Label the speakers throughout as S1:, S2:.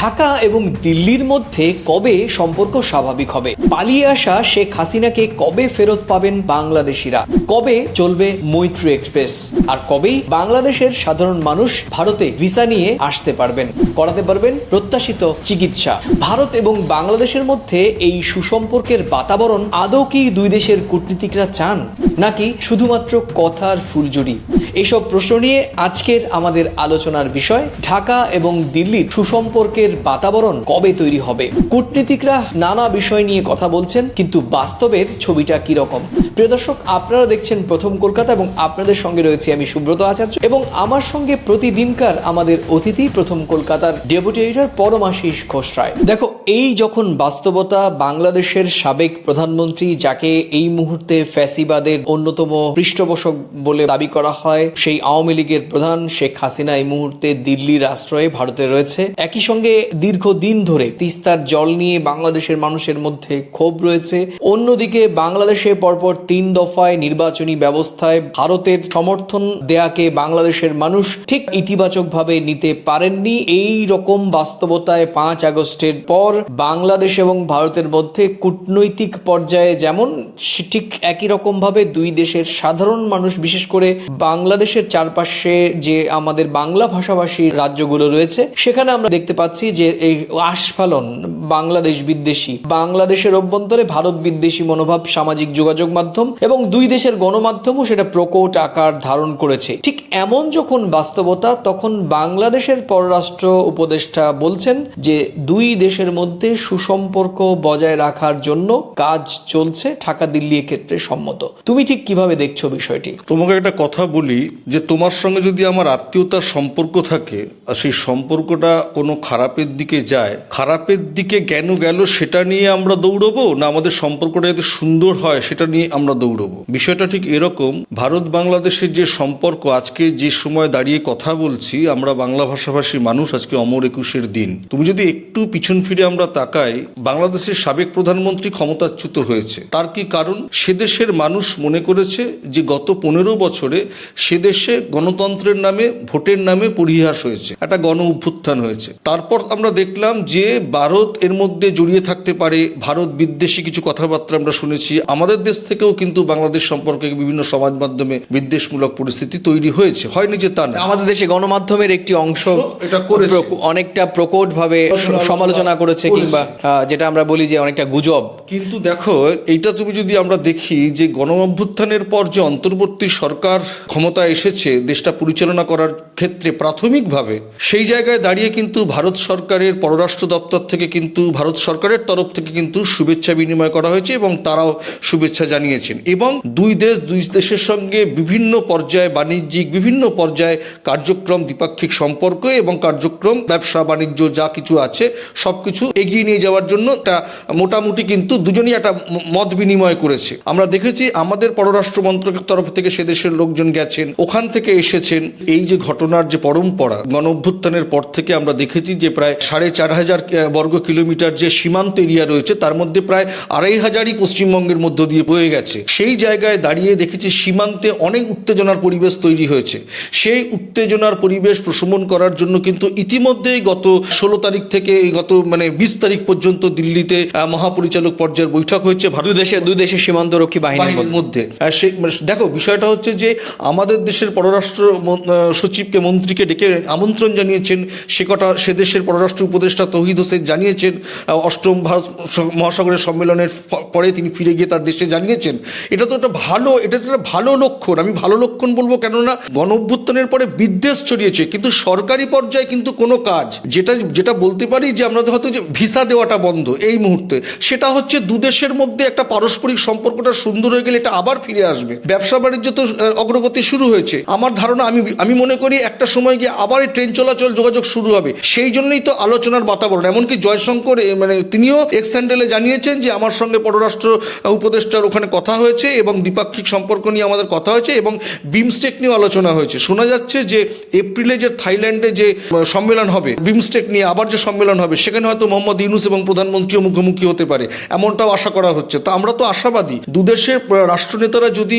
S1: ঢাকা এবং দিল্লির মধ্যে কবে সম্পর্ক স্বাভাবিক হবে? পালিয়ে আসা শেখ হাসিনাকে কবে ফেরত পাবেন বাংলাদেশিরা? কবে চলবে মৈত্রী এক্সপ্রেস? আর কবেই বাংলাদেশের সাধারণ মানুষ ভারতে ভিসা নিয়ে আসতে পারবেন? করাতে পারবেন প্রত্যাশিত চিকিৎসা। ভারত এবং বাংলাদেশের মধ্যে এই সুসম্পর্কের বাতাবরণ আদৌ কি দুই দেশের কূটনীতিকরা চান? নাকি শুধুমাত্র কথার ফুলজুরি এসব প্রশ্ন নিয়ে আজকের আমাদের আলোচনার বিষয় ঢাকা এবং দিল্লির সুসম্পর্কের বাতাবরণ কবে তৈরি হবে? কূটনীতিকরা নানা বিষয় নিয়ে কথা বলছেন, কিন্তু বাস্তবের ছবিটা কি রকম প্রিয় দর্শক, আপনারা দেখছেন প্রথম কলকাতা এবং আপনাদের সঙ্গে রয়েছে আমি সুব্রত আচার্য এবং আমার সঙ্গে প্রতিদিনকার আমাদের অতিথি প্রথম কলকাতার ডেপুটি এডিটর পরমাশিস ঘোষ রায়। দেখো, এই যখন বাস্তবতা বাংলাদেশের সাবেক প্রধানমন্ত্রী যাকে এই মুহূর্তে ফ্যাসিবাদের অন্যতম পৃষ্ঠপোষক বলে দাবি করা হয়, সেই আওয়ামী লীগের প্রধান শেখ হাসিনা এই মুহূর্তে দিল্লির আশ্রয়ে ভারতে রয়েছে। একই সঙ্গে দীর্ঘদিন ধরে তিস্তার জল নিয়ে বাংলাদেশের মানুষের মধ্যে ক্ষোভ রয়েছে। অন্যদিকে বাংলাদেশে পরপর তিন দফায় নির্বাচনী ব্যবস্থায় ভারতের সমর্থন দেয়াকে বাংলাদেশের মানুষ ঠিক ইতিবাচকভাবে নিতে পারেননি। এই রকম বাস্তবতায় পাঁচ আগস্টের পর বাংলাদেশ এবং ভারতের মধ্যে কূটনৈতিক পর্যায়ে যেমন ঠিক একই রকম ভাবে দুই দেশের সাধারণ মানুষ, বিশেষ করে বাংলাদেশের চারপাশে যে আমাদের বাংলা ভাষাভাষী রাজ্যগুলো রয়েছে, সেখানে আমরা দেখতে পাচ্ছি যে এই আস্ফালন, বাংলাদেশ বিদ্বেষী। বাংলাদেশের অভ্যন্তরে ভারত বিদ্বেষী মনোভাব, সামাজিক যোগাযোগ মাধ্যম এবং দুই দেশের গণমাধ্যমও সেটা প্রকট আকার ধারণ করেছে। ঠিক এমন যখন বাস্তবতা, তখন বাংলাদেশের পররাষ্ট্র উপদেষ্টা বলছেন যে দুই দেশের মধ্যে সুসম্পর্ক বজায় রাখার জন্য কাজ চলছে ঢাকা দিল্লি ক্ষেত্রে সম্মত। তুমি ঠিক কীভাবে দেখছ বিষয়টি?
S2: তোমাকে একটা কথা বলি যে তোমার সঙ্গে যদি আমার আত্মীয়তার সম্পর্ক থাকে, আর সেই সম্পর্কটা কোনো খারাপের দিকে যায়। খারাপের দিকে কেন গেল সেটা নিয়ে আমরা দৌড়বো? না আমাদের সম্পর্কটা যাতে সুন্দর হয় সেটা নিয়ে আমরা দৌড়বো? বিষয়টা ঠিক এরকম, ভারত বাংলাদেশের যে সম্পর্ক, আজকে যে সময় দাঁড়িয়ে কথা বলছি, আমরা বাংলা ভাষাভাষী মানুষ, আজকে অমর একুশের দিন। তুমি যদি একটু পিছন ফিরে আমরা তাকাই, বাংলাদেশের সাবেক প্রধানমন্ত্রী ক্ষমতাচ্যুত হয়েছে। তার কি কারণ? সে দেশের মানুষ মনে করেছে যে গত পনেরো বছরে সে দেশে গণতন্ত্রের নামে, ভোটের নামে পরিহাস হয়েছে, একটা গণ অভ্যুত্থান হয়েছে। তারপর আমরা দেখলাম যে ভারত এর মধ্যে জড়িয়ে থাকতে পারে ভারত বিদ্বেষী কিছু কথাবার্তা আমরা শুনেছি। আমাদের দেশ থেকেও কিন্তু বাংলাদেশ সম্পর্কে বিভিন্ন সমাজ মাধ্যমে বিদ্বেষমূলক পরিস্থিতি তৈরি হয়েছে। হয়নি যে তা না।
S1: আমাদের দেশে গণমাধ্যমের একটি অংশ
S2: এটা
S1: করে অনেকটা প্রকট ভাবে সমালোচনা করেছে। কিংবা যেটা আমরা বলি যে অনেকটা গুজব।
S2: কিন্তু দেখো এইটা তুমি যদি আমরা দেখি যে গণ অভ্যুত্থানের পর যে অন্তর্বর্তী সরকার ক্ষমতা এসেছে দেশটা পরিচালনা করার ক্ষেত্রে প্রাথমিকভাবে সেই জায়গায় দাঁড়িয়ে কিন্তু ভারত সরকারের পররাষ্ট্র দপ্তর থেকে কিন্তু ভারত সরকারের তরফ থেকে কিন্তু শুভেচ্ছা বিনিময় করা হয়েছে এবং তারাও শুভেচ্ছা জানিয়েছেন। এবং দুই দেশ, দুই দেশের সঙ্গে বিভিন্ন পর্যায়ে বাণিজ্যিক, বিভিন্ন পর্যায়ে কার্যক্রম দ্বিপাক্ষিক সম্পর্ক এবং কার্যক্রম, ব্যবসা, বাণিজ্য যা কিছু আছে সব কিছু এগিয়ে নিয়ে যাওয়ার জন্য একটা মোটামুটি কিন্তু দুজনই একটা মত বিনিময় করেছে। আমরা দেখেছি আমাদের পররাষ্ট্র মন্ত্রকের তরফ থেকে সে দেশের লোকজন গেছেন, ওখান থেকে এসেছেন। এই যে ঘটনার যে পরম্পরা গণ অভ্যুত্থানের পর থেকে আমরা দেখেছি যে প্রায় সাড়ে চার হাজার বর্গ কিলোমিটার যে সীমান্ত এরিয়া রয়েছে তার মধ্যে প্রায় আড়াই হাজারই পশ্চিমবঙ্গের মধ্য দিয়ে বয়ে গেছে। সেই জায়গায় দাঁড়িয়ে দেখেছি সীমান্তে অনেক উত্তেজনার পরিবেশ তৈরি হয়েছে। সেই উত্তেজনার পরিবেশ প্রশমন করার জন্য কিন্তু ইতিমধ্যেই গত ষোলো তারিখ থেকে এই গত মানে বিশ তারিখ পর্যন্ত দিল্লিতে মহাপরিচালক পর্যায়ের বৈঠক হয়েছে ভারত
S1: দেশে দুই দেশের সীমান্তরক্ষী বাহিনীর মধ্যে।
S2: মানে দেখো বিষয়টা হচ্ছে যে আমাদের দেশের পররাষ্ট্র সচিবকে মন্ত্রীকে ডেকে আমন্ত্রণ জানিয়েছেন সে কটা সে দেশের পররাষ্ট্র উপদেষ্টা তৌহিদ হোসেন জানিয়েছেন অষ্টম ভারত মহাসাগরের সম্মেলনের পরে তিনি ফিরে গিয়ে তার দেশে জানিয়েছেন, এটা তো একটা ভালো, এটা তো একটা ভালো লক্ষণ, আমি ভালো লক্ষণ বলব কেননা গণ অভ্যুত্থানের পরে বিদ্বেষ ছড়িয়েছে, কিন্তু সরকারি পর্যায়ে কিন্তু কোনো কাজ, যেটা যেটা বলতে পারি যে আমরা হয়তো যে ভিসা দেওয়াটা বন্ধ এই মুহূর্তে, সেটা হচ্ছে দু দেশের মধ্যে একটা পারস্পরিক সম্পর্কটা সুন্দর হয়ে গেলে এটা আবার ফিরে আসবে। ব্যবসা বাণিজ্য তো অগ্রগতি শুরু হয়েছে। আমার ধারণা আমি আমি মনে করি একটা সময় গিয়ে আবার ট্রেন চলাচল যোগাযোগ শুরু হবে, সেই জন্যই তো আলোচনার বাতাবরণ। এমনকি জয়শঙ্কর মানে তিনিও এক্স হ্যান্ডেলে জানিয়েছেন যে, আমার সঙ্গে পররাষ্ট্র উপদেষ্টার ওখানে কথা হয়েছে এবং দ্বিপাক্ষিক সম্পর্ক নিয়ে আমাদের কথা হয়েছে এবং বিমস্টেক নিয়েও আলোচনা হয়েছে। শোনা যাচ্ছে যে, এপ্রিলে যে থাইল্যান্ডে যে সম্মেলন হবে, বিমস্টেক নিয়ে আবার যে সম্মেলন হবে, সেখানে হয়তো মোহাম্মদ ইউনুস এবং প্রধানমন্ত্রীও মুখোমুখি হতে পারে। এমনটাও আশা করা হচ্ছে। তো আমরা তো আশাবাদী, দুদেশের রাষ্ট্রনেতারা যদি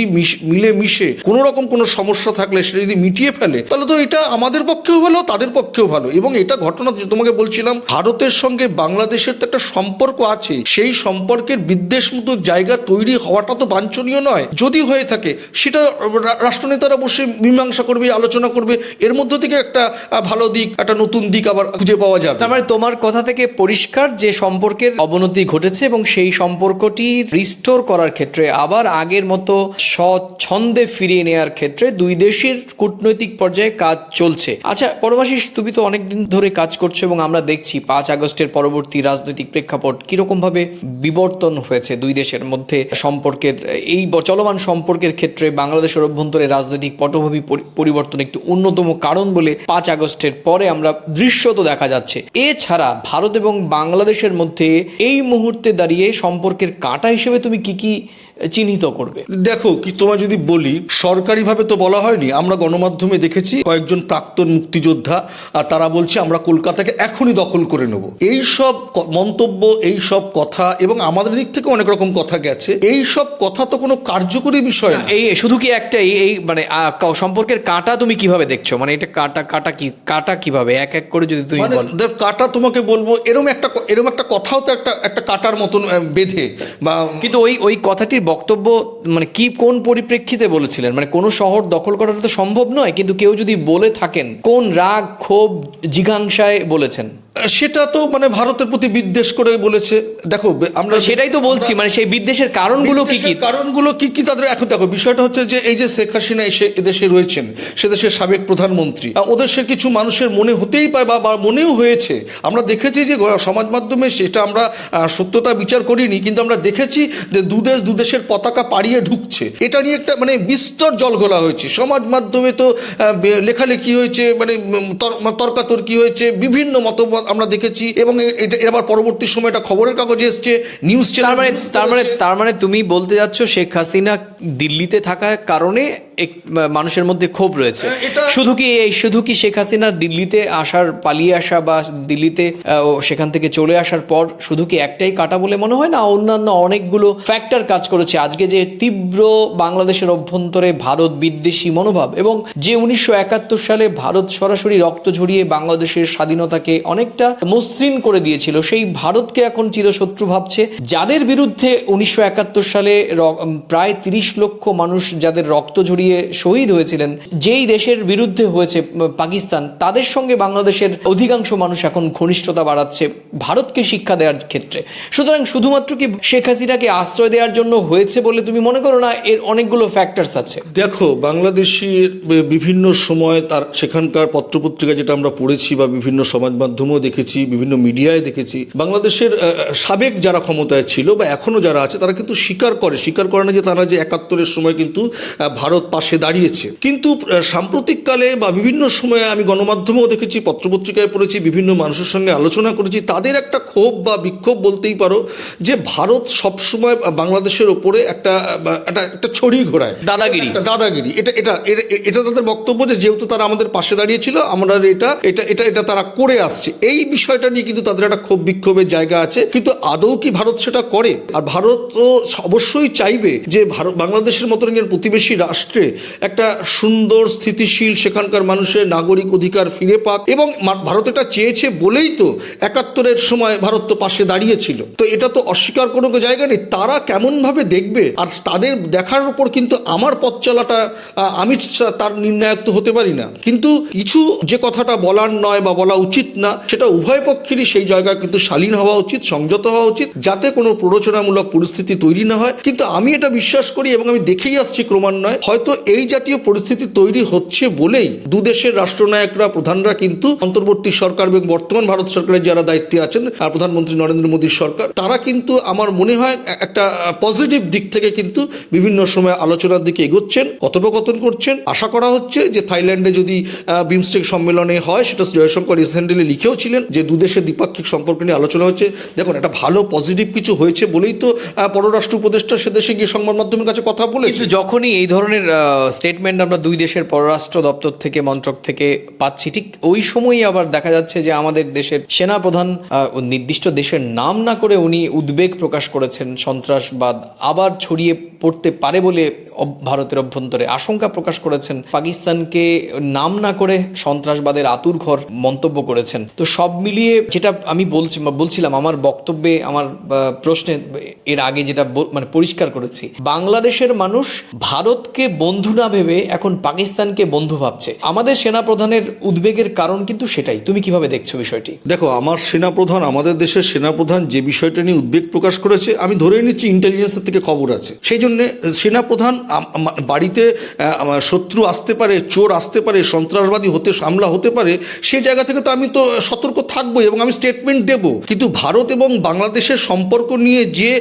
S2: মিলে মিশে কোনো রকম কোনো সমস্যা থাকলে, সেটা যদি মিটিয়ে ফেলে, তাহলে তো এটা আমাদের পক্ষেও ভালো, তাদের পক্ষেও ভালো এবং এটা ঘটনা তোমাকে বলছিলাম, ভারতের সঙ্গে বাংলাদেশের তো একটা সম্পর্ক আছে। সেই সম্পর্কের বিদ্বেষমূলক জায়গা তৈরি হওয়াটা তো বাঞ্ছনীয় নয়। যদি হয়ে থাকে, সেটা রাষ্ট্রনেতারা বসে মীমাংসা করবে, আলোচনা করবে। এর মধ্য থেকে একটা ভালো দিক, একটা নতুন দিক আবার খুঁজে পাওয়া যাবে।
S1: তার মানে তোমার কথা থেকে পরিষ্কার যে সম্পর্কের অবনতি ঘটেছে এবং সেই সম্পর্কটি রিস্টোর করার ক্ষেত্রে, আবার আগের মতো স্বচ্ছন্দে ফিরিয়ে নেওয়ার ক্ষেত্রে দুই দেশের কূটনৈতিক পর্যায়ে কাজ চলছে। আচ্ছা পরমাশিস, তুমি তো অনেকদিন ধরে কাজ করছ। এবং আমরা দেখছি পাঁচ আগস্টের পরবর্তী রাজনৈতিক প্রেক্ষাপট কীরকম ভাবে বিবর্তন হয়েছে দুই দেশের মধ্যে সম্পর্কের, এই চলমান সম্পর্কের ক্ষেত্রে বাংলাদেশের অভ্যন্তরে রাজনৈতিক পটভূমি পরি- পরিবর্তন একটি অন্যতম কারণ বলে পাঁচ আগস্টের পরে আমরা দৃশ্যত দেখা যাচ্ছে। এছাড়া ভারত এবং বাংলাদেশের মধ্যে এই মুহূর্তে দাঁড়িয়ে সম্পর্কের কাঁটা হিসেবে তুমি কি কি চিহ্নিত করবে।
S2: দেখো কি তোমায় যদি বলি সরকারিভাবে তো বলা হয়নি আমরা গণমাধ্যমে দেখেছি কয়েকজন প্রাক্তন মুক্তিযোদ্ধা আর তারা বলছে আমরা কলকাতাকে এখনই দখল করে নেব। এই সব মন্তব্য এই সব কথা এবং আমাদের দিক থেকে অনেক রকম কথা গেছে। এই সব কথা তো কোনো কার্যকরী বিষয় না।
S1: এই শুধু কি একটাই এই মানে সম্পর্কের কাঁটা তুমি কীভাবে দেখছ? মানে এটা কাটা কাঁটা কি কাটা কীভাবে? এক এক করে যদি তুমি
S2: মানে
S1: বলো।
S2: দেখ, কাটা তোমাকে বলব এরম একটা এরম একটা কথাও তো একটা একটা কাটার মতন বেঁধে বা
S1: কিন্তু ওই ওই কথাটির বক্তব্য মানে কি কোন পরিপ্রেক্ষিতে বলেছিলেন? মানে কোনো শহর দখল করাটা তো সম্ভব নয়, কিন্তু কেউ যদি বলে থাকেন, কোন রাগ, ক্ষোভ, জিঘাংসায় বলেছেন?
S2: সেটা তো মানে ভারতের প্রতি বিদ্বেষ করে বলেছে। দেখো আমরা
S1: সেটাই তো বলছি মানে সেই বিদ্বেষের কারণগুলো কি কি?
S2: কারণগুলো কি কি তাদের এখন দেখো বিষয়টা হচ্ছে যে এই যে শেখ হাসিনা এসে এদেশে রয়েছেন সে দেশের সাবেক প্রধানমন্ত্রী সে কিছু মানুষের মনে হতেই পারে বা মনেও হয়েছে। আমরা দেখেছি যে সমাজ মাধ্যমে সেটা আমরা সত্যতা বিচার করিনি কিন্তু আমরা দেখেছি যে দুদেশ দুদেশের পতাকা পাড়িয়ে ঢুকছে। এটা নিয়ে একটা মানে বিস্তর জল ঘোলা হয়েছে। সমাজ মাধ্যমে তো লেখালেখি হয়েছে মানে তর- তর্কাতর্কি হয়েছে বিভিন্ন মতবাদ আমরা দেখেছি এবং এটা এবার আবার পরবর্তী সময় এটা খবরের কাগজে এসছে নিউজ
S1: মানে
S2: চ্যানেল
S1: তার মানে তার মানে তুমি বলতে যাচ্ছ শেখ হাসিনা দিল্লিতে থাকার কারণে মানুষের মধ্যে ক্ষোভ রয়েছে। শুধু কি এই শুধু কি শেখ হাসিনার দিল্লিতে আসার পালিয়ে আসা বা দিল্লিতে সেখান থেকে চলে আসার পর শুধু কি একটাই কাটা বলে মনে হয় না? অন্যান্য অনেকগুলো ফ্যাক্টর কাজ করেছে। আজকে যে তীব্র বাংলাদেশের অভ্যন্তরে ভারত বিদ্বেষী মনোভাব এবং যে উনিশশো একাত্তর সালে ভারত সরাসরি রক্ত ঝরিয়ে বাংলাদেশের স্বাধীনতাকে অনেকটা মসৃণ করে দিয়েছিল সেই ভারতকে এখন চিরশত্রু ভাবছে। যাদের বিরুদ্ধে উনিশশো একাত্তর সালে প্রায় তিরিশ লক্ষ মানুষ যাদের রক্ত ঝরিয়ে শহীদ হয়েছিলেন। যেই দেশের বিরুদ্ধে হয়েছে পাকিস্তান, তাদের সঙ্গে বাংলাদেশের অধিকাংশ মানুষ এখন ঘনিষ্ঠতা বাড়াচ্ছে ভারতকে শিক্ষা দেওয়ার ক্ষেত্রে। সুতরাং শুধুমাত্র কি শেখ হাসিনাকে আশ্রয় দেওয়ার জন্য হয়েছে বলে তুমি মনে করো না, এর অনেকগুলো ফ্যাক্টরস আছে?
S2: দেখো বাংলাদেশের বিভিন্ন সময় তার সেখানকার পত্রপত্রিকা যেটা আমরা পড়েছি বা বিভিন্ন সমাজ মাধ্যমেও দেখেছি, বিভিন্ন মিডিয়ায় দেখেছি, বাংলাদেশের সাবেক যারা ক্ষমতায় ছিল বা এখনও যারা আছে, তারা কিন্তু স্বীকার করে। স্বীকার করে না যে তারা যে একাত্তরের সময় কিন্তু ভারত পাশে দাঁড়িয়েছে। কিন্তু সাম্প্রতিককালে বা বিভিন্ন সময়ে আমি গণমাধ্যমেও দেখেছি পত্রপত্রিকায় পড়েছি বিভিন্ন মানুষের সঙ্গে আলোচনা করেছি। তাদের একটা ক্ষোভ বা বিক্ষোভ বলতেই পারো যে ভারত সবসময় বাংলাদেশের ওপরে একটা একটা একটা ছড়ি ঘোরায়।
S1: দাদাগিরি।
S2: দাদাগিরি। এটা এটা এটা তাদের বক্তব্য যে যেহেতু তারা আমাদের পাশে দাঁড়িয়েছিল আমরা এটা এটা এটা এটা তারা করে আসছে। এই বিষয়টা নিয়ে কিন্তু তাদের একটা ক্ষোভ বিক্ষোভের জায়গা আছে। কিন্তু আদৌ কি ভারত সেটা করে? আর ভারত তো অবশ্যই চাইবে যে ভারত বাংলাদেশের মতো প্রতিবেশী রাষ্ট্রে একটা সুন্দর স্থিতিশীল সেখানকার মানুষের নাগরিক অধিকার ফিরে পাক এবং ভারত এটা চেয়েছে বলেই তো একাত্তরের সময় ভারত তো পাশে দাঁড়িয়েছিল। তো এটা তো অস্বীকার কোনো জায়গা নেই। তারা কেমনভাবে দেখবে? আর তাদের দেখার উপর কিন্তু আমার পথ চলাটা আমি তার নির্ণায়ক তো হতে পারি না। কিন্তু কিছু যে কথাটা বলার নয় বা বলা উচিত না, সেটা উভয় পক্ষেরই সেই জায়গায় কিন্তু শালীন হওয়া উচিত, সংযত হওয়া উচিত, যাতে কোনো প্ররোচনামূলক পরিস্থিতি তৈরি না হয়। কিন্তু আমি এটা বিশ্বাস করি এবং আমি দেখেই আসছি ক্রমান্বয়ে। হয়তো এই জাতীয় পরিস্থিতি তৈরি হচ্ছে বলেই দুদেশের রাষ্ট্রনায়করা, প্রধানরা কিন্তু অন্তর্বর্তী সরকার এবং বর্তমান ভারত সরকারের যারা দায়িত্বে আছেন প্রধানমন্ত্রী নরেন্দ্র মোদীর সরকার, তারা কিন্তু আমার মনে হয় একটা পজিটিভ দিক থেকে কিন্তু বিভিন্ন সময় আলোচনার দিকে এগোচ্ছেন, কথোপকথন করছেন। আশা করা হচ্ছে যে থাইল্যান্ডে যদি বিমস্টেক সম্মেলনে হয়, সেটা জয়শঙ্কর রিসেন্টলি লিখেও ছিলেন যে দুদেশের দ্বিপাক্ষিক সম্পর্ক নিয়ে আলোচনা হচ্ছে। দেখুন, একটা ভালো পজিটিভ কিছু হয়েছে বলেই তো পররাষ্ট্র উপদেষ্টা সে দেশে গিয়ে সংবাদ মাধ্যমের কাছে কথা বলেছে।
S1: যখনই এই ধরনের স্টেটমেন্ট আমরা দুই দেশের পররাষ্ট্র দপ্তর থেকে মন্ত্রক থেকে পাচ্ছি। ঠিক ওই সময়ই আবার দেখা যাচ্ছে যে আমাদের দেশের সেনাপ্রধান আহ, নির্দিষ্ট দেশের নাম না করে উনি উদ্বেগ প্রকাশ করেছেন সন্ত্রাসবাদ আবার ছড়িয়ে পড়তে পারে বলে ভারতের অভ্যন্তরে আশঙ্কা প্রকাশ করেছেন। পাকিস্তানকে নাম না করে সন্ত্রাসবাদের আতুর ঘর মন্তব্য করেছেন। তো সব মিলিয়ে যেটা আমি বলছি বলছিলাম আমার বক্তব্যে আমার প্রশ্নে এর আগে যেটা মানে পরিষ্কার করেছি বাংলাদেশের মানুষ ভারতকে বন্ধু না ভেবে এখন পাকিস্তানকে বন্ধু ভাবছে। আমাদের সেনাপ্রধানের উদ্বেগের কারণ কিন্তু সেটাই। তুমি কীভাবে দেখছ বিষয়টি?
S2: দেখো, আমার সেনাপ্রধান, আমাদের দেশের সেনাপ্রধান যে বিষয়টা নিয়ে উদ্বেগ প্রকাশ করেছে, আমি ধরে নিচ্ছি ইন্টেলিজেন্সের থেকে খবর আছে। সেই জন্য সেনাপ্রধান বাড়িতে শত্রু আসতে পারে, চোর আসতে পারে, সন্ত্রাসবাদী হতে, হামলা হতে পারে সেই জায়গা থেকে তো আমি তো সতর্ক থাকবোই এবং আমি স্টেটমেন্ট দেব। কিন্তু ভারত এবং বাংলাদেশের সম্পর্ক নিয়ে যে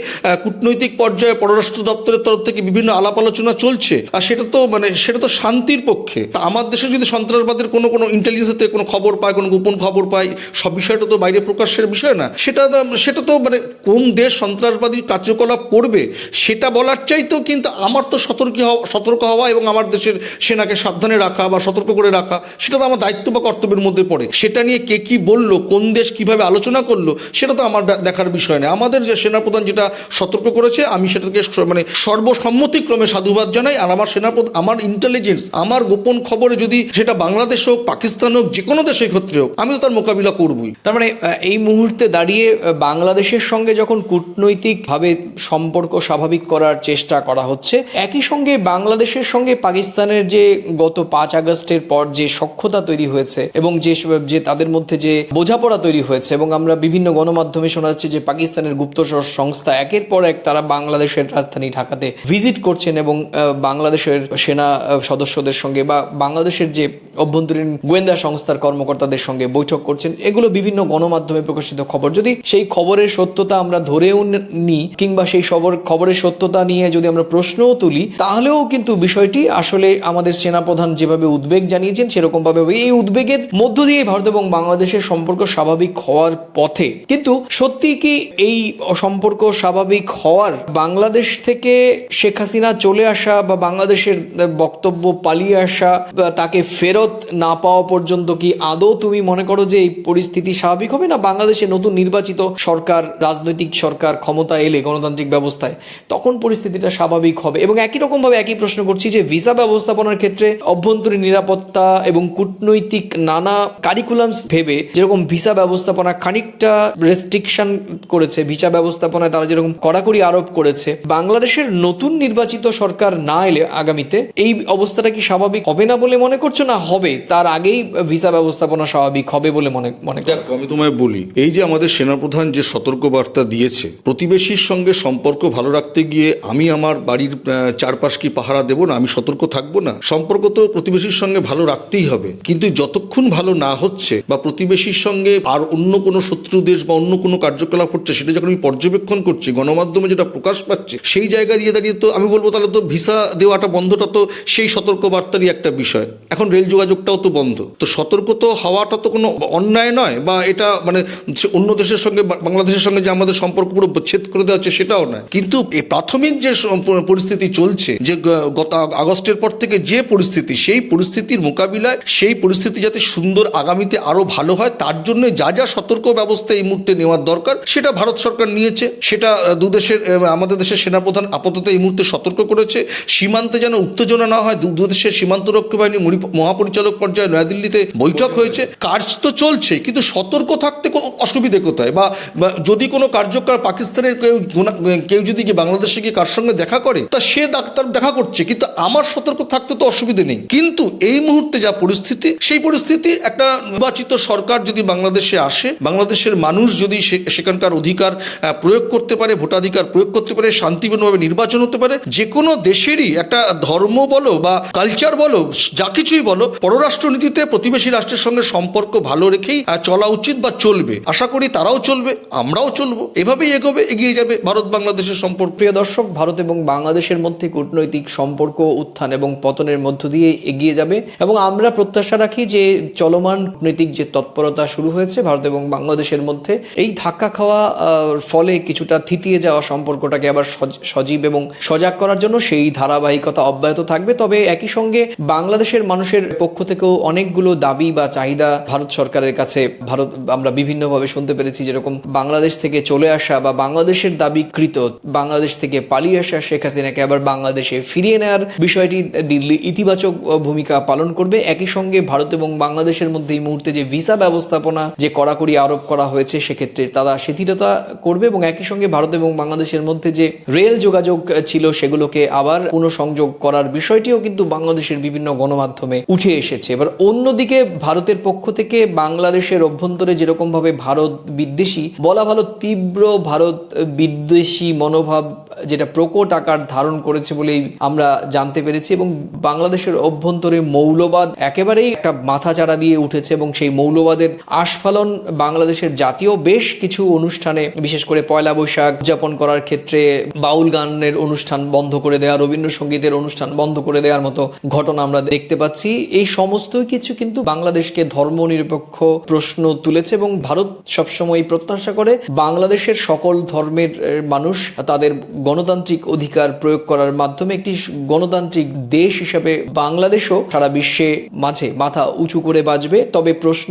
S2: কূটনৈতিক পর্যায়ে পররাষ্ট্র দপ্তরের তরফ থেকে বিভিন্ন আলাপ আলোচনা চলছে, আর সেটা তো মানে সেটা তো শান্তির পক্ষে। আমার দেশে যদি সন্ত্রাসবাদের কোনো কোনো ইন্টেলিজেন্স থেকে কোনো খবর পায়, কোনো গোপন খবর পায়, সব বিষয়টা তো বাইরে প্রকাশের বিষয় না। সেটা সেটা তো মানে কোন দেশ সন্ত্রাসবাদী কার্যকলাপ করবে, সেটা বলার চাইতেও কিন্তু আমার তো সতর্ক হওয়া সতর্ক হওয়া এবং আমার দেশের সেনাকে সাবধানে রাখা বা সতর্ক করে রাখা, সেটা তো আমার দায়িত্ব বা কর্তব্যের মধ্যে পড়ে। সেটা নিয়ে কে কি বলল, কোন দেশ কীভাবে আলোচনা করল, সেটা তো আমার দেখার বিষয় না। আমাদের যে সেনাপ্রধান যেটা সতর্ক করেছে, আমি সেটাকে মানে সর্বসম্মতিক্রমে সাধুবাদ জানাই, আর আমার সেনাপ্রধান আমার ইন্টেলিজেন্স আমার গোপন খবরে যদি সেটা বাংলাদেশ হোক পাকিস্তান হোক যে কোনো দেশের ক্ষেত্রে হোক আমি তো তার মোকাবিলা করবই।
S1: তার মানে এই মুহূর্তে দাঁড়িয়ে বাংলাদেশের সঙ্গে যখন কূটনৈতিকভাবে সম্পর্ক স্বাভাবিক করার চেষ্টা করা হচ্ছে একই সঙ্গে বাংলাদেশের সঙ্গে পাকিস্তানের যে গত পাঁচ আগস্টের পর যে সক্ষতা তৈরি হয়েছে এবং যে যে তাদের মধ্যে যে বোঝাপড়া তৈরি হয়েছে এবং আমরা বিভিন্ন গণমাধ্যমে শোনা যাচ্ছে যে পাকিস্তানের গুপ্তচর সংস্থা একের পর এক তারা বাংলাদেশের রাজধানী ঢাকাতে ভিজিট করছেন এবং আহ, বাংলাদেশের সেনা সদস্যদের সঙ্গে বা বাংলাদেশের যে অভ্যন্তরীণ গোয়েন্দা সংস্থার কর্মকর্তাদের সঙ্গে বৈঠক করছেন, এগুলো বিভিন্ন গণমাধ্যমে প্রকাশিত খবর। যদি সেই খবরের সত্যতা আমরা ধরেও নিই কিংবা সেই খবর খবরের সত্যতা নিয়ে যদি আমরা প্রশ্নও তুলি, তাহলেও কিন্তু বিষয়টি আসলে আমাদের সেনাপ্রধান যেভাবে উদ্বেগ জানিয়েছেন সেরকম ভাবে এই উদ্বেগের মধ্য দিয়ে ভারত এবং বাংলাদেশের সম্পর্ক স্বাভাবিক হওয়ার পথে। কিন্তু সত্যি কি এই সম্পর্ক স্বাভাবিক হওয়ার বাংলাদেশ থেকে শেখ হাসিনা চলে আসা বা বাংলাদেশের বক্তব্য পালিয়ে আসা তাকে ফেরত না পাওয়া পর্যন্ত কি আদৌ তুমি মনে করো যে এই পরিস্থিতি স্বাভাবিক হবে? না বাংলাদেশে নতুন নির্বাচিত সরকার, রাজনৈতিক সরকার ক্ষমতা এলে গণতান্ত্রিক ব্যবস্থায় তখন পরিস্থিতিটা স্বাভাবিক হবে? এবং একই রকমভাবে একই প্রশ্ন করছি যে ভিসা ব্যবস্থাপনার ক্ষেত্রে অভ্যন্তরীণ নিরাপত্তা এবং কূটনৈতিক নানা কারিকুলামস ভেবে যেরকম ভিসা ব্যবস্থাপনা খানিকটা রেস্ট্রিকশন করেছে, ভিসা ব্যবস্থাপনায় তারা যেরকম কড়াকড়ি আরোপ করেছে, বাংলাদেশের নতুন নির্বাচিত সরকার না এলে আগামীতে? এই অবস্থাটা কি স্বাভাবিক হবে না বলে মনে করছ না হবে? তার আগেই ভিসা ব্যবস্থাপনা স্বাভাবিক হবে বলে মনে মনে
S2: আমি তোমায় বলি, এই যে আমাদের সেনাপ্রধান যে সতর্ক বার্তা দিয়েছে, প্রতিবেশীর সঙ্গে সম্পর্ক ভালো রাখতে গিয়ে আমি আমার বাড়ির চারপাশ কি পাহারা দেবো না? আমি সতর্ক থাকব না? সম্পর্ক তো প্রতিবেশীর সঙ্গে ভালো রাখতেই হবে। কিন্তু যতক্ষণ ভালো না হচ্ছে বা প্রতিবেশীর সঙ্গে আর অন্য কোনো শত্রু দেশ বা অন্য কোনো কার্যকলাপ হচ্ছে, সেটা যখন আমি পর্যবেক্ষণ করছি, গণমাধ্যমে যেটা প্রকাশ পাচ্ছে, সেই জায়গা দিয়ে দাঁড়িয়ে তো আমি বলব তাহলে তো ভিসা দেওয়াটা বন্ধটা তো সেই সতর্ক বার্তারই একটা বিষয়। এখন রেল যোগাযোগটাও তো বন্ধ। তো সতর্ক তো হওয়াটা তো কোনো অন্যায় নয় বা এটা মানে অন্য দেশের সঙ্গে বাংলাদেশের সঙ্গে যে আমাদের সম্পর্ক পুরো ছেদ করে দেওয়া হচ্ছে সেটাও নয়। কিন্তু প্রাথমিক যে পরিস্থিতি চলছে যে গত আগস্টের পর থেকে যে পরিস্থিতি সেই পরিস্থিতির মোকাবিলায় সেই পরিস্থিতি যাতে সুন্দর আগামীতে আরও ভালো হয় তার জন্য যা যা সতর্ক ব্যবস্থা এই মুহূর্তে নেওয়ার দরকার সেটা ভারত সরকার নিয়েছে। সেটা আহ, দু দেশের আহ, আমাদের দেশের সেনাপ্রধান আপাতত এই মুহূর্তে সতর্ক করেছে। সীমান্তে যেন উত্তেজনা না হয় দু দু দেশের সীমান্তরক্ষী বাহিনী মহাপরিচালক পর্যায়ে নয়াদিল্লিতে বৈঠক হয়েছে। কাজ তো চলছে, কিন্তু সতর্ক থাকতে কোনো অসুবিধে কোথায়? বা যদি কোনো কার্যকর পাকিস্তানের কেউ কেউ যদি গিয়ে বাংলাদেশে গিয়ে কার সঙ্গে দেখা করে, তা সে ডাক্তার দেখা করছে, কিন্তু আমার সতর্ক থাকতে তো অসুবিধে নেই। কিন্তু এই মুহূর্তে যা পরিস্থিতি, সেই পরিস্থিতি একটা নির্বাচিত সরকার যদি বাংলাদেশে আসে, বাংলাদেশের মানুষ যদি সেখানকার অধিকার প্রয়োগ করতে পারে, ভোটাধিকার প্রয়োগ করতে পারে, শান্তিপূর্ণভাবে নির্বাচন হতে পারে, যে কোনো দেশেরই একটা ধর্ম বলো বা কালচার বলো, যা কিছুই বলো, পররাষ্ট্রনীতিতে প্রতিবেশী রাষ্ট্রের সঙ্গে সম্পর্ক ভালো রেখেই চলা উচিত বা চলবে। আশা করি তারাও চলবে, আমরাও চলবো। এভাবেই এগোবে, এগিয়ে যাবে ভারত বাংলাদেশের সম্পর্ক।
S1: প্রিয় দর্শক, ভারত এবং বাংলাদেশের মধ্যে কূটনৈতিক সম্পর্ক, উত্থান এবং পতনের মধ্য দিয়ে এগিয়ে যাবে। এবং আমরা প্রত্যাশা রাখি যে চলমান কূটনৈতিক যে তৎপরতা শুরু হয়েছে ভারত এবং বাংলাদেশের মধ্যে, এই ধাক্কা খাওয়া ফলে কিছুটা থিতিয়ে যাওয়া সম্পর্কটাকে আবার সজ- সজীব এবং সজাগ করার জন্য সেই ধারাবাহিকতা অব্যাহত থাকবে। তবে একই সঙ্গে বাংলাদেশের মানুষের পক্ষ থেকেও অনেকগুলো দাবি বা চাহিদা ভারত সরকারের কাছে। ভারত, আমরা বিভিন্নভাবে শুনতে পেরেছি যেরকম বাংলাদেশ থেকে চলে আসা বা বাংলাদেশের দাবিকৃত বাংলাদেশ থেকে পালিয়ে আসা শেখ হাসিনাকে আবার বাংলাদেশে ফিরিয়ে নেওয়ার বিষয়টি দিল্লি ইতিবাচক ভূমিকা পালন করবে। একই সঙ্গে ভারত এবং বাংলাদেশের মধ্যে এই মুহূর্তে যে ভিসা ব্যবস্থাপনা যে কড়াকড়ি আরোপ করা হয়েছে, সেক্ষেত্রে তারা শিথিলতা করবে এবং একই সঙ্গে ভারত এবং বাংলাদেশের মধ্যে যে রেল যোগাযোগ ছিল, সেগুলোকে আবার পুনঃসংযোগ করার বিষয়টিও কিন্তু বাংলাদেশের বিভিন্ন গণমাধ্যমে উঠে এসেছে। এবার অন্যদিকে ভারতের পক্ষ থেকে বাংলাদেশের অভ্যন্তরে যেরকম ভাবে ভারত বিদ্বেষী, বলা ভালো তীব্র ভারত বিদ্বেষী মনোভাব যেটা প্রকট আকার ধারণ করেছে বলেই আমরা জানতে পেরেছি এবং বাংলাদেশের অভ্যন্তরে মৌলবাদ একেবারেই একটা মাথাচাড়া দিয়ে উঠেছে এবং সেই মৌলবাদের আস্ফালন বাংলাদেশের জাতীয় বেশ কিছু অনুষ্ঠানে, বিশেষ করে পয়লা বৈশাখ উদযাপন করার ক্ষেত্রে বাউল গানের অনুষ্ঠান বন্ধ করে দেওয়া রবীন্দ্রসঙ্গীতের অনুষ্ঠান বন্ধ করে দেওয়ার মতো ঘটনা আমরা দেখতে পাচ্ছি। এই সমস্ত কিছু কিন্তু বাংলাদেশকে ধর্মনিরপেক্ষ প্রশ্ন তুলেছে এবং ভারত সবসময় প্রত্যাশা করে বাংলাদেশের সকল ধর্মের মানুষ তাদের গণতান্ত্রিক অধিকার প্রয়োগ করার মাধ্যমে একটি গণতান্ত্রিক দেশ হিসেবে বাংলাদেশও সারা বিশ্বে মাঝে মাথা উঁচু করে বাঁচবে তবে প্রশ্ন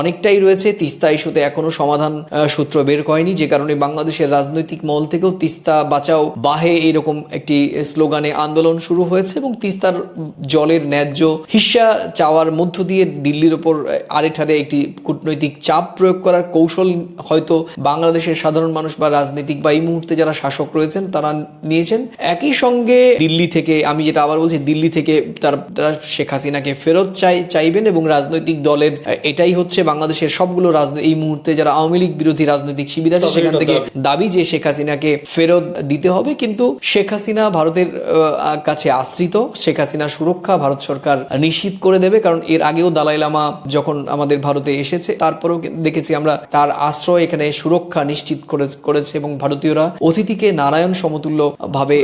S1: অনেকটাই রয়েছে। তিস্তা ইস্যুতে এখনও সমাধান সূত্র বের করেনি যে কারণে বাংলাদেশের রাজনৈতিক মহল থেকেও তিস্তা বাঁচাও বাহে এরকম একটি স্লোগানে আন্দোলন শুরু হয়েছে এবং তিস্তার জলের ন্যায্য হিস্সা চাওয়ার মধ্য দিয়ে দিল্লির ওপর আরেঠারে একটি কূটনৈতিক চাপ প্রয়োগ করার কৌশল হয়তো বাংলাদেশের সাধারণ মানুষ বা রাজনীতিক বা এই মুহূর্তে যারা শাসক রয়েছেন তারা নিয়েছেন একই সঙ্গে দিল্লি থেকে আমি যেটা আবার বলছি দিল্লি থেকে তার শেখ হাসিনাকে ফেরত চাই চাইবেন এবং রাজনৈতিক দলের এটাই হচ্ছে বাংলাদেশের সবগুলো রাজনৈতিক এই মুহূর্তে যারা আওয়ামী লীগ বিরোধী রাজনৈতিক শিবির আছে সেখান থেকে
S2: দাবি।
S1: যে শেখ হাসিনাকে ফেরত দিতে হবে কিন্তু শেখ হাসিনা ভারতের কাছে আশ্রিত শেখ হাসিনার সুরক্ষা ভারত সরকার নিশ্চিত করে দেবে কারণ এর আগেও দালাই লামা যখন আমাদের ভারতে এসেছে তারপরেও দেখেছি আমরা তার আশ্রয় এখানে সুরক্ষা নিশ্চিত করেছে এবং ভারতীয়রা অতিথিকে নারায়ণ সমতুল্য ভাবে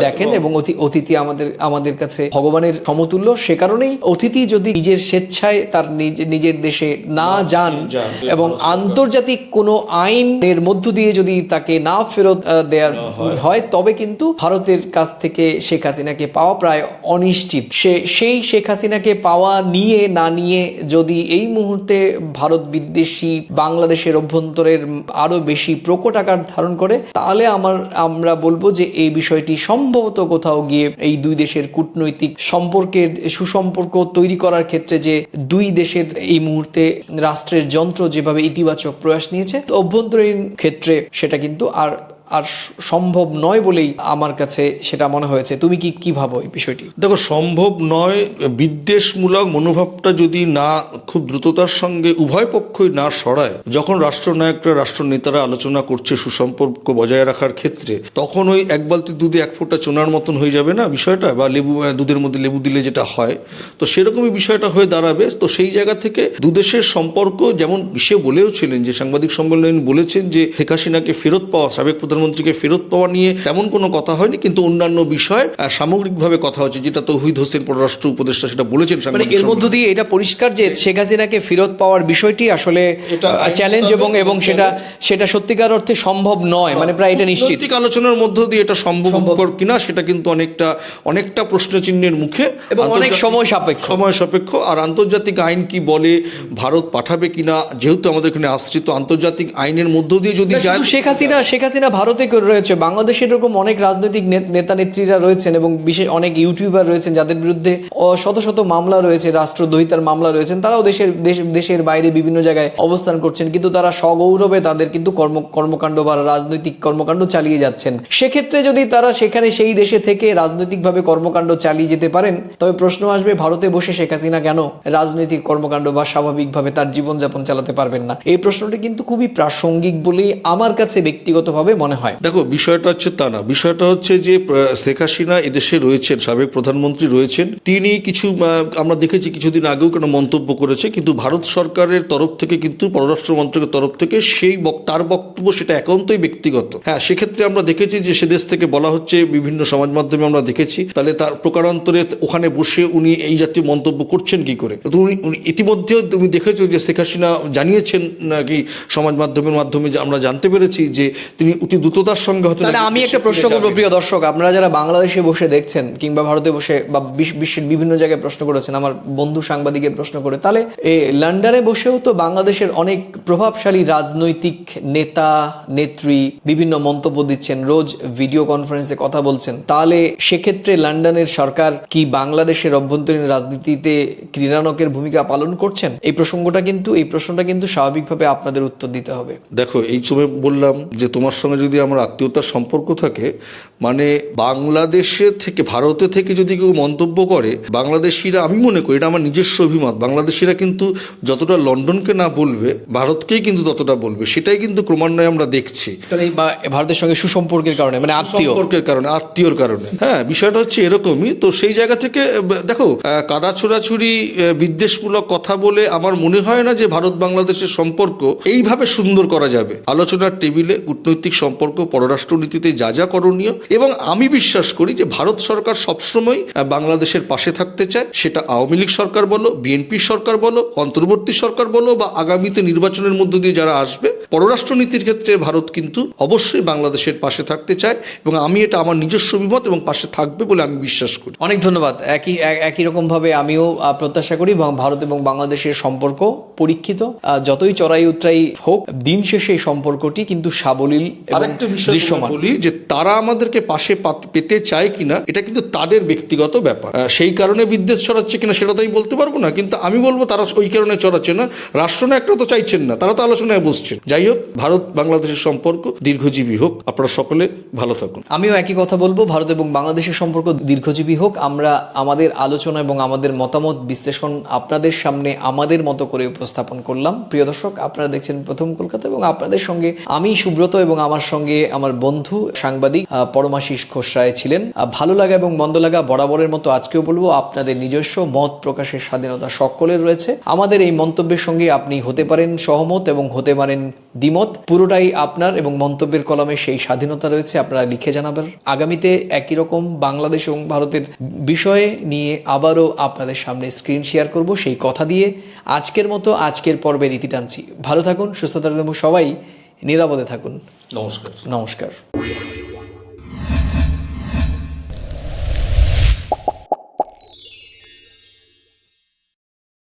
S1: দেখেন এবং অতিথি আমাদের আমাদের কাছে ভগবানের সমতুল্য। সে কারণেই অতিথি যদি নিজের স্বেচ্ছায় তার নিজ- নিজের দেশে না যান এবং আন্তর্জাতিক কোনো আইনের মধ্য দিয়ে যদি তাকে না ফেরত দেওয়ার হয় তবে কিন্তু ভারতের কাছ থেকে শেখ হাসিনাকে পাওয়া প্রায় অনিশ্চিত। সে, সেই শেখ হাসিনাকে পাওয়া নিয়ে না নিয়ে যদি এই মুহূর্তে ভারত বিদ্বেষী বাংলাদেশের অভ্যন্তরের আরও বেশি প্রকট আকার ধারণ করে, তাহলে আমার, আমরা বলব যে এই বিষয়টি সম্ভবত কোথাও গিয়ে এই দুই দেশের কূটনৈতিক সম্পর্কের সুসম্পর্ক তৈরি করার ক্ষেত্রে যে দুই দেশের এই মুহূর্তে রাষ্ট্রের যন্ত্র যেভাবে ইতিবাচক প্রয়াস নিয়েছে, অভ্যন্তরীণ ক্ষেত্রে সেটা কিন্তু আর আর সম্ভব নয় বলেই আমার কাছে সেটা মনে হয়েছে। তুমি কি কি ভাবো এই বিষয়টি?
S2: দেখো, সম্ভব নয়, বিদ্বেষমূলক মনোভাবটা যদি না, খুব দ্রুততার সঙ্গে উভয় পক্ষই না সরায়, যখন রাষ্ট্রনায়করা, রাষ্ট্রনেতারা আলোচনা করছে সুসম্পর্ক বজায় রাখার ক্ষেত্রে, তখন ওই এক বালতি দুধে এক ফোঁটা চোনার মতন হয়ে যাবে না বিষয়টা? বা লেবু দুধের মধ্যে লেবু দিলে যেটা হয়। তো সেরকমই বিষয়টা হয়ে দাঁড়াবে। তো সেই জায়গা থেকে দুদেশের সম্পর্ক, যেমন সে বলেও ছিলেন যে সাংবাদিক সম্মেলনে বলেছেন যে শেখ হাসিনাকে ফেরত পাওয়া সাবেক প্রধানমন্ত্রীকে ফেরত পাওয়া নিয়ে তেমন কোনো কথা হয়নি কিন্তু অন্যান্য বিষয় সামগ্রিকভাবে কথা হচ্ছে যেটা তৌহিদ হোসেন পররাষ্ট্র উপদেষ্টা সেটা বলেছেন
S1: মানে এর মধ্য দিয়ে এটা পরিষ্কার যে শেখ হাসিনাকে ফেরত পাওয়ার বিষয়টি আসলে চ্যালেঞ্জ এবং এবং সেটা সেটা সত্যিকার অর্থে সম্ভব নয় মানে প্রায় এটা নিশ্চিত।
S2: আলোচনার মধ্য দিয়ে এটা সম্ভবপর কিনা সেটা কিন্তু অনেকটা অনেকটা প্রশ্নচিহ্নের মুখে।
S1: এবং অনেক সময় সাপেক্ষ।
S2: সময় সাপেক্ষ। আর আন্তর্জাতিক আইন কি বলে ভারত পাঠাবে কিনা যেহেতু আমাদের এখানে আশ্রিত আন্তর্জাতিক আইনের মধ্য দিয়ে যদি
S1: শেখ হাসিনা শেখ হাসিনা ভারতে রয়েছে। বাংলাদেশে এরকম অনেক রাজনৈতিক নেতা নেত্রীরা রয়েছেন এবং বিশেষ অনেক ইউটিউবার রয়েছেন যাদের বিরুদ্ধে শত শত মামলা রয়েছে, রাষ্ট্রদ্রোহিতার মামলা রয়েছেন। তারাও দেশের দেশের বাইরে বিভিন্ন জায়গায় অবস্থান করছেন, কিন্তু তারা সগৌরবে তাদের কিন্তু কর্ম, কর্মকাণ্ড বা রাজনৈতিক কর্মকাণ্ড চালিয়ে যাচ্ছেন। সেক্ষেত্রে যদি তারা সেখানে সেই দেশে থেকে রাজনৈতিকভাবে কর্মকাণ্ড চালিয়ে যেতে পারেন, তবে প্রশ্ন আসবে, ভারতে বসে শেখ হাসিনা কেন রাজনৈতিক কর্মকাণ্ড বা স্বাভাবিকভাবে তার জীবনযাপন চালাতে পারবেন না? এই প্রশ্নটি কিন্তু খুবই প্রাসঙ্গিক বলেই আমার কাছে ব্যক্তিগতভাবে মনে হয়?
S2: দেখো, বিষয়টা হচ্ছে তা না। বিষয়টা হচ্ছে যে শেখ হাসিনা এদেশে রয়েছেন, সাবেক প্রধানমন্ত্রী রয়েছেন। তিনি কিছু আমরা দেখেছি কিছুদিন আগেও কোনো মন্তব্য করেছে, কিন্তু ভারত সরকারের তরফ থেকে কিন্তু, পররাষ্ট্র মন্ত্রকের তরফ থেকে সেই তার বক্তব্য সেটা একান্তই ব্যক্তিগত। হ্যাঁ সেক্ষেত্রে আমরা দেখেছি যে, সে দেশ থেকে বলা হচ্ছে, বিভিন্ন সমাজ মাধ্যমে আমরা দেখেছি, তাহলে তার প্রকারান্তরে ওখানে বসে উনি এই জাতীয় মন্তব্য করছেন কি করে? উনি ইতিমধ্যেও তুমি দেখেছ যে, শেখ হাসিনা জানিয়েছেন নাকি সমাজ মাধ্যমের মাধ্যমে যে আমরা জানতে পেরেছি যে, তিনি অতি দ্রুততার সঙ্গে হয়তো
S1: তাহলে আমি একটা প্রশ্ন করব প্রিয় দর্শক আপনারা যারা বাংলাদেশে বসে দেখছেন কিংবা ভারতে বসে বা বিশ্বের বিভিন্ন জায়গায় প্রশ্ন করেছেন আমার বন্ধু সাংবাদিকের প্রশ্ন করে তাহলে এই লন্ডনে বসেও তো বাংলাদেশের অনেক প্রভাবশালী রাজনৈতিক নেতা নেত্রী বিভিন্ন মন্তব্য দিচ্ছেন রোজ ভিডিও কনফারেন্সে কথা বলছেন। তাহলে সেক্ষেত্রে লন্ডনের সরকার কি বাংলাদেশের অভ্যন্তরীণ রাজনীতিতে ক্রীড়ানকের ভূমিকা পালন করছেন? এই প্রসঙ্গটা কিন্তু এই প্রশ্নটা কিন্তু স্বাভাবিকভাবে আপনাদের উত্তর দিতে হবে।
S2: দেখো এই সময় বললাম যে তোমার সঙ্গে যদি আমার আত্মীয়তার সম্পর্ক থাকে মানে বাংলাদেশে থেকে ভারতে থেকে যদি কেউ মন্তব্য করে বাংলাদেশিরা আমি মনে করি এটা আমার নিজস্ব অভিমত বাংলাদেশিরা কিন্তু যতটা লন্ডনকে না বলবে ভারতকেই কিন্তু ততটা বলবে সেটাই কিন্তু ক্রমান্বয়ে আমরা দেখছি।
S1: বা- ভারতের সঙ্গে সুসম্পর্কের কারণে মানে আত্মীয়।
S2: সম্পর্কের কারণে আত্মীয়র কারণে। হ্যাঁ বিষয়টা হচ্ছে এরকমই তো সেই জায়গা থেকে দেখো কাদা ছোড়াছুড়ি আহ, বিদ্বেষমূলক কথা বলে আমার মনে হয় না যে ভারত বাংলাদেশের সম্পর্ক এইভাবে সুন্দর করা যাবে। আলোচনার টেবিলে কূটনৈতিক সম্পর্ক পররাষ্ট্রনীতিতে যা যা করণীয় এবং আমি বিশ্বাস করি যে ভারত সরকার সবসময় বাংলাদেশের পাশে থাকতে চায় সেটা আওয়ামী লীগ সরকার বলো বিএনপি সরকার বলো অন্তর্বর্তী সরকার বলো বা আগামীতে নির্বাচনের মধ্য দিয়ে যারা আসবে পররাষ্ট্রনীতির ক্ষেত্রে ভারত কিন্তু অবশ্যই বাংলাদেশের পাশে থাকতে চায় এবং আমি এটা আমার নিজস্ব অভিমত এবং পাশে থাকবে বলে আমি বিশ্বাস করি।
S1: অনেক ধন্যবাদ। একই একই রকম ভাবে আমিও প্রত্যাশা করি এবং ভারত এবং বাংলাদেশের সম্পর্ক পরীক্ষিত। যতই চড়াই উতরাই হোক দিন শেষে এই সম্পর্কটি কিন্তু সাবলীল এবং দৃশ্যমান।
S2: বলি যে তারা আমাদেরকে পাশে পেতে চায় কিনা এটা কিন্তু তাদের ব্যক্তিগত ব্যাপার। সেই কারণে বিদ্বেষ ছড়াচ্ছে কিনা সেটা তো আমি বলতে পারব না কিন্তু আমি বলব তারা ওই কারণে ছড়াচ্ছে না। রাষ্ট্রনায়করা তো চাইছেন না তারা তো আলোচনায় বসছেন। যাই হোক ভারত বাংলাদেশের সম্পর্ক দীর্ঘজীবী হোক। আপনারা সকলে ভালো থাকুন।
S1: আমিও একই কথা বলব ভারত এবং বাংলাদেশের সম্পর্ক দীর্ঘজীবী হোক। আমরা আমাদের আলোচনা এবং আমাদের মতামত বিশ্লেষণ আপনাদের সামনে আমাদের মতো করে উপস্থাপন করলাম। প্রিয় দর্শক আপনারা দেখছেন প্রথম কলকাতা এবং আপনাদের সঙ্গে আমি সুব্রত এবং আমার সঙ্গে আমার বন্ধু, সাংবাদিক পরমাশিস খোসরায় ছিলেন। ভালো লাগা এবং মন্দ লাগা বরাবরের মতো আজকেও বলব, আপনাদের নিজস্ব মত প্রকাশের স্বাধীনতা সকলের রয়েছে। আমাদের এই মন্তব্যের সঙ্গে আপনি হতে পারেন সহমত এবং হতে পারেন দ্বিমত। পুরোটাই আপনার এবং মন্তব্যের কলমে সেই স্বাধীনতা রয়েছে, আপনারা লিখে জানাবেন। আগামীতে একই রকম বাংলাদেশ এবং ভারতের বিষয়ে নিয়ে আবারও আপনাদের সামনে স্ক্রিন শেয়ার করব সেই কথা দিয়ে। আজকের মতো আজকের পর্বে রীতি টানছি। ভালো থাকুন, সুস্থ থাকুন সবাই নিরাপদে থাকুন।
S2: নমস্কার।
S1: নমস্কার।